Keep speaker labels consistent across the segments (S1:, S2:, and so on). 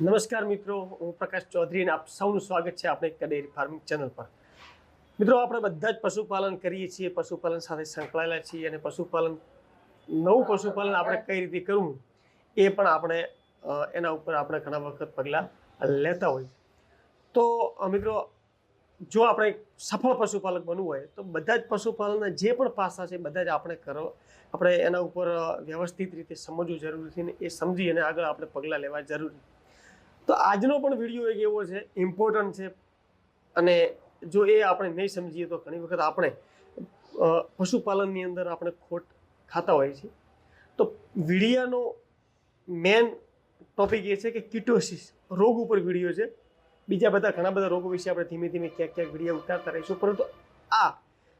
S1: નમસ્કાર મિત્રો, હું પ્રકાશ ચૌધરી અને આપ સૌનું સ્વાગત છે આપણે ડેરી ફાર્મિંગ ચેનલ પર. મિત્રો, આપણે બધા જ પશુપાલન કરીએ છીએ, પશુપાલન સાથે સંકળાયેલા છીએ અને પશુપાલન, નવું પશુપાલન આપણે કઈ રીતે કરવું એ પણ આપણે એના ઉપર આપણે ઘણા વખત પગલાં લેતા હોય. તો મિત્રો, જો આપણે સફળ પશુપાલક બનવું હોય, તો બધા જ પશુપાલનના જે પણ પાસા છે બધા જ આપણે કરો, આપણે એના ઉપર વ્યવસ્થિત રીતે સમજવું જરૂરી છે ને એ સમજી અને આગળ આપણે પગલાં લેવા જરૂરી. તો આજનો પણ વીડિયો એક એવો છે ઇમ્પોર્ટન્ટ છે. અને જો એ આપણે નહીં સમજીએ તો ઘણી વખત આપણે પશુપાલનની અંદર આપણે ખોટ ખાતા હોઈએ છીએ. તો વિડિયાનો મેન ટોપિક એ છે કે કિટોસિસ રોગ ઉપર વીડિયો છે. બીજા બધા ઘણા બધા રોગો વિશે આપણે ધીમે ધીમે ક્યાંક ક્યાંક વીડિયો ઉતારતા રહીશું. પરંતુ આ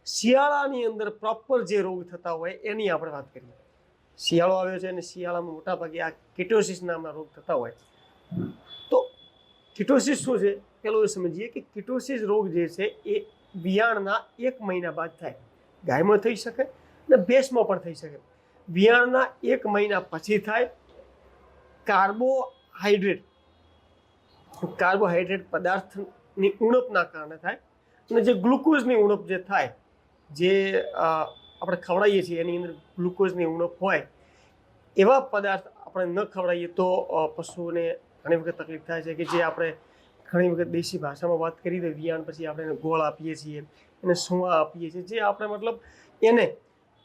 S1: શિયાળાની અંદર પ્રોપર જે રોગ થતા હોય એની આપણે વાત કરીએ. શિયાળો આવ્યો છે અને શિયાળામાં મોટાભાગે આ કિટોસિસ નામના રોગ થતા હોય. કિટોસિસ શું છે? પેલું એ સમજીએ કે કિટોસિસ રોગ જે છે એ વિયાણના એક મહિના બાદ થાય. ગાયમાં થઈ શકે અને ભેંસમાં પણ થઈ શકે. વિયાણના એક મહિના પછી થાય કાર્બોહાઈડ્રેટ. કાર્બોહાઈડ્રેટ પદાર્થની ઉણપના કારણે થાય અને જે ગ્લુકોઝની ઉણપ જે થાય, જે આપણે ખવડાવીએ છીએ, એની અંદર ગ્લુકોઝની ઉણપ હોય, એવા પદાર્થ આપણે ન ખવડાવીએ તો પશુઓને ઘણી વખત તકલીફ થાય છે કે જે આપણે ઘણી વખત દેશી ભાષામાં વાત કરી દઈએ વિયાણ પછી આપણે એને ગોળ આપીએ છીએ, એને સુવા આપીએ છીએ, જે આપણે મતલબ એને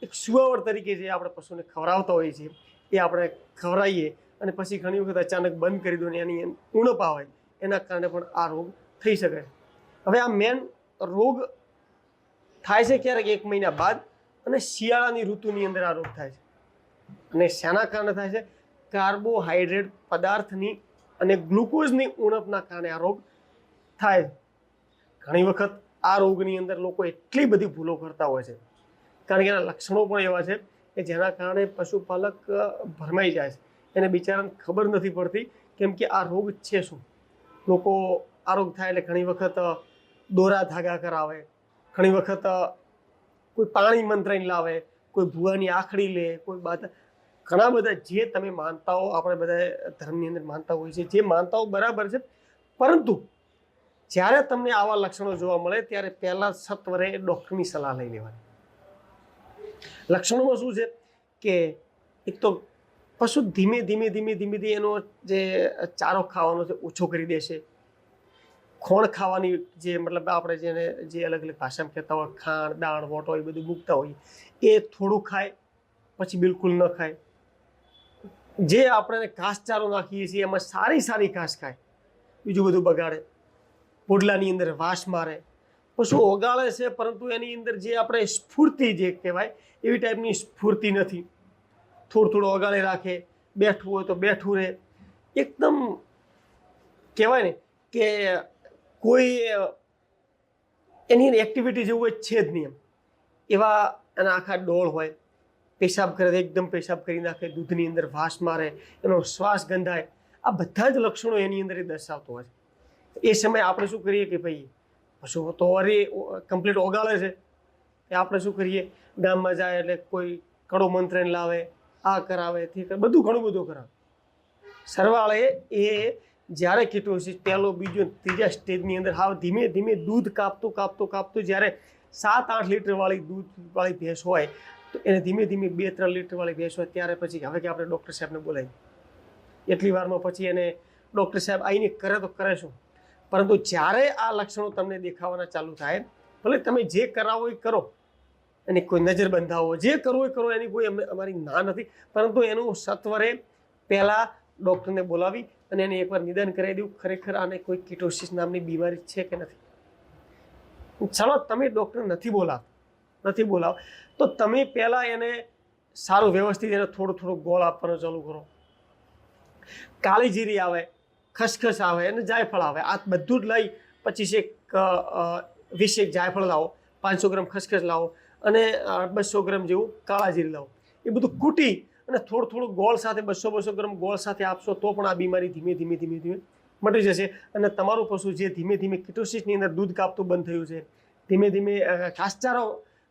S1: એક સુવાવડ તરીકે જે આપણે પશુને ખવડાવતા હોઈએ છીએ, એ આપણે ખવડાવીએ અને પછી ઘણી વખત અચાનક બંધ કરી દો ને એની ઉણપ આવે, એના કારણે પણ આ રોગ થઈ શકે. હવે આ મેન રોગ થાય છે ક્યારેક એક મહિના બાદ અને શિયાળાની ઋતુની અંદર આ રોગ થાય છે. અને શાના કારણે થાય છે? કાર્બોહાઈડ્રેટ પદાર્થની અને ગ્લુકોઝની ઉણપના કારણે આ રોગ થાય. ઘણી વખત આ રોગની અંદર લોકો એટલી બધી ભૂલો કરતા હોય છે. કારણ કે એના લક્ષણો પણ એવા છે કે જેના કારણે પશુપાલક ભરમાઈ જાય છે. એને બિચારાને ખબર નથી પડતી કેમ કે આ રોગ છે શું? લોકો આ રોગ થાય એટલે ઘણી વખત દોરા ધાગા કરાવે. ઘણી વખત કોઈ પાણી મંત્રાઈને લાવે, કોઈ ભૂવાની આખડી લે, કોઈ બાદ ઘણા બધા જે તમે માનતાઓ આપણે બધા ધર્મની અંદર માનતા હોય છે, જે માનતાઓ બરાબર છે, પરંતુ જ્યારે તમને આવા લક્ષણો જોવા મળે, ત્યારે પહેલાં સત્વરે ડૉક્ટરની સલાહ લઈ લેવાની. લક્ષણોમાં શું છે કે એક તો પશુ ધીમે ધીમે ધીમે ધીમે ધીમે એનો જે ચારો ખાવાનો છે, ઓછો કરી દેશે. ખોણ ખાવાની જે મતલબ આપણે જેને જે અલગ અલગ ભાષામાં કહેતા હોય, ખાંડ દાણ વોટો એ બધું મૂકતા હોઈએ એ થોડું ખાય, પછી બિલકુલ ન ખાય. જે આપણે ઘાસચારો નાખીએ છીએ, એમાં સારી સારી ઘાસ ખાય. બીજું બધું બગાડે. પોડલાની અંદર વાસ મારે. પશુ ઓગાળે છે, પરંતુ એની અંદર જે આપણે સ્ફૂર્તિ જે કહેવાય, એવી ટાઈપની સ્ફૂર્તિ નથી. થોડું થોડું ઓગાળે રાખે બેઠવું હોય તો બેઠું રહે. એકદમ કહેવાય ને કે કોઈ એની એક્ટિવિટી જેવું હોય છે જ નહીં એમ. એવા એના આખા ડોળ હોય. પેશાબ કરે એકદમ પેશાબ કરી નાખે, દૂધની અંદર વાસ મારે, એનો શ્વાસ ગંધાય. આ બધા જ લક્ષણો એની અંદર એ દર્શાવતો હોય છે. એ સમયે આપણે શું કરીએ કે ભાઈ, પશુ તો અરે કમ્પ્લીટ ઓગાળે છે. કે આપણે શું કરીએ? ગામમાં જાય એટલે કોઈ કડો મંત્રને લાવે, આ કરાવે, તે કરે બધું ઘણું બધું કરાવે. સરવાળે એ જ્યારે કિટોસિસ પહેલો, બીજો ત્રીજા સ્ટેજની અંદર હાવ ધીમે ધીમે દૂધ કાપતું કાપતું કાપતું, જ્યારે સાત, આઠ લીટરવાળી દૂધવાળી ભેંસ હોય તો એને ધીમે ધીમે બે ત્રણ લીટરવાળી ભેંસ હોય ત્યારે પછી હવે કે આપણે ડૉક્ટર સાહેબને બોલાવી એટલી વારમાં પછી એને ડૉક્ટર સાહેબ આવીને કરે તો કરે શું? પરંતુ જ્યારે આ લક્ષણો તમને દેખાવાના ચાલુ થાય, ભલે તમે જે કરાવો એ કરો, એની કોઈ નજર બંધાવો, જે કરવું એ કરો, એની કોઈ અમે- અમારી ના નથી. પરંતુ એનું સત્વરે પહેલાં ડૉક્ટરને બોલાવી અને એને એકવાર નિદાન કરાવી દેવું ખરેખર આને કોઈ કિટોસિસ નામની બીમારી છે કે નથી? ચાલો, તમે ડૉક્ટર નથી બોલાવ નથી બોલાવ. તો તમે પહેલાં એને સારું વ્યવસ્થિત એને થોડું થોડું ગોળ આપવાનું ચાલુ કરો. કાળી જીરી આવે, ખસખસ આવે અને જાયફળ આવે. આ બધું જ લઈ પચીસેક વીસેક જાયફળ લાવો, પાંચસો ગ્રામ ખસખસ લાવો અને બસો ગ્રામ જેવું કાળા જીરી લાવો. એ બધું કૂટી અને થોડું થોડું ગોળ સાથે, બસો બસો ગ્રામ ગોળ સાથે આપશો તો પણ આ બીમારી ધીમે ધીમે ધીમે ધીમે મટી જશે અને તમારું પશુ જે ધીમે ધીમે કિટોસિસની અંદર દૂધ કાપતું બંધ થયું છે, ધીમે ધીમે ઘાસચારો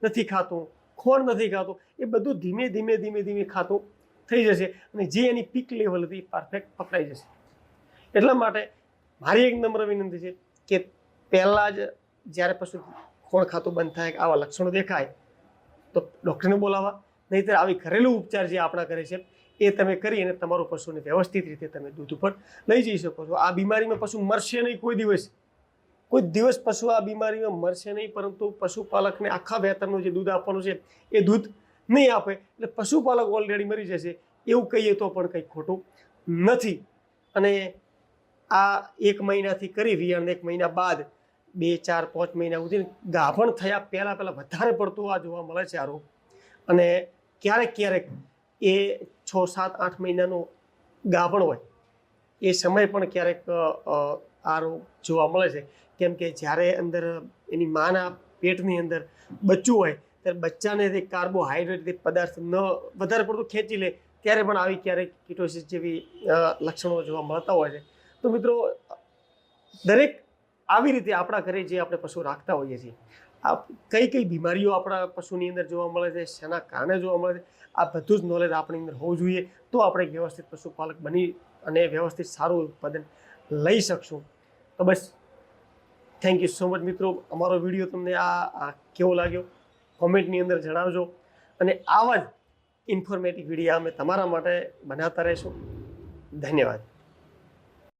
S1: નથી ખાતું ખોણ નથી ખાતું, એ બધું ધીમે ધીમે ધીમે ધીમે ખાતું થઈ જશે અને જે એની પીક લેવલ હતી પરફેક્ટ પકડાઈ જશે. એટલા માટે મારી એક નમ્ર વિનંતી છે કે પહેલાં જ જ્યારે પશુ ખોણ ખાતું બંધ થાય કે આવા લક્ષણો દેખાય, તો ડૉક્ટરને બોલાવવા. નહીંતર આવી ઘરેલું ઉપચાર જે આપણા કરે છે, એ તમે કરી અને તમારું પશુને વ્યવસ્થિત રીતે તમે દૂધ ઉપર લઈ જઈ શકો છો. આ બીમારીમાં પશુ મરશે નહીં કોઈ દિવસ. કોઈ દિવસ પશુ આ બીમારીમાં મરશે નહીં, પરંતુ પશુપાલકને આખા વેતનનું જે દૂધ આપવાનું છે, એ દૂધ નહીં આપે. એટલે પશુપાલક ઓલરેડી મરી જશે. એવું કહીએ તો પણ કંઈ ખોટું નથી. અને આ એક મહિનાથી કરી વિયાણ એક મહિના બાદ, બે, ચાર, પાંચ મહિના સુધી ગાભણ થયા પહેલાં પહેલાં વધારે પડતું આ જોવા મળે છે આ અને ક્યારેક ક્યારેક એ છ, સાત, આઠ મહિનાનું ગાભણ હોય, એ સમય પણ ક્યારેક આ જોવા મળે છે. કેમ કે જ્યારે અંદર એની માના પેટની અંદર બચ્ચું હોય, ત્યારે બચ્ચાને તે કાર્બોહાઈડ્રેટ પદાર્થ ન વધારે પડતું ખેંચી લે, ત્યારે પણ આવી ક્યારેક કિટોસિસ જેવી લક્ષણો જોવા મળતા હોય છે. તો મિત્રો, દરેક આવી રીતે આપણા ઘરે જે આપણે પશુ રાખતા હોઈએ છીએ, આ કઈ કઈ બીમારીઓ આપણા પશુની અંદર જોવા મળે છે, શેના કારણે જોવા મળે છે, આ બધું જ નોલેજ આપણી અંદર હોવું જોઈએ, તો આપણે વ્યવસ્થિત પશુપાલક બની અને વ્યવસ્થિત સારું ઉત્પાદન લઈ શકશું. તો બસ થેન્ક યુ સો મચ મિત્રો. અમારો વીડિયો તમને આ કેવો લાગ્યો? કોમેન્ટની અંદર જણાવજો. અને આવા જ ઇન્ફોર્મેટિવ વીડિયો અમે તમારા માટે બનાવતા રહીશું. ધન્યવાદ.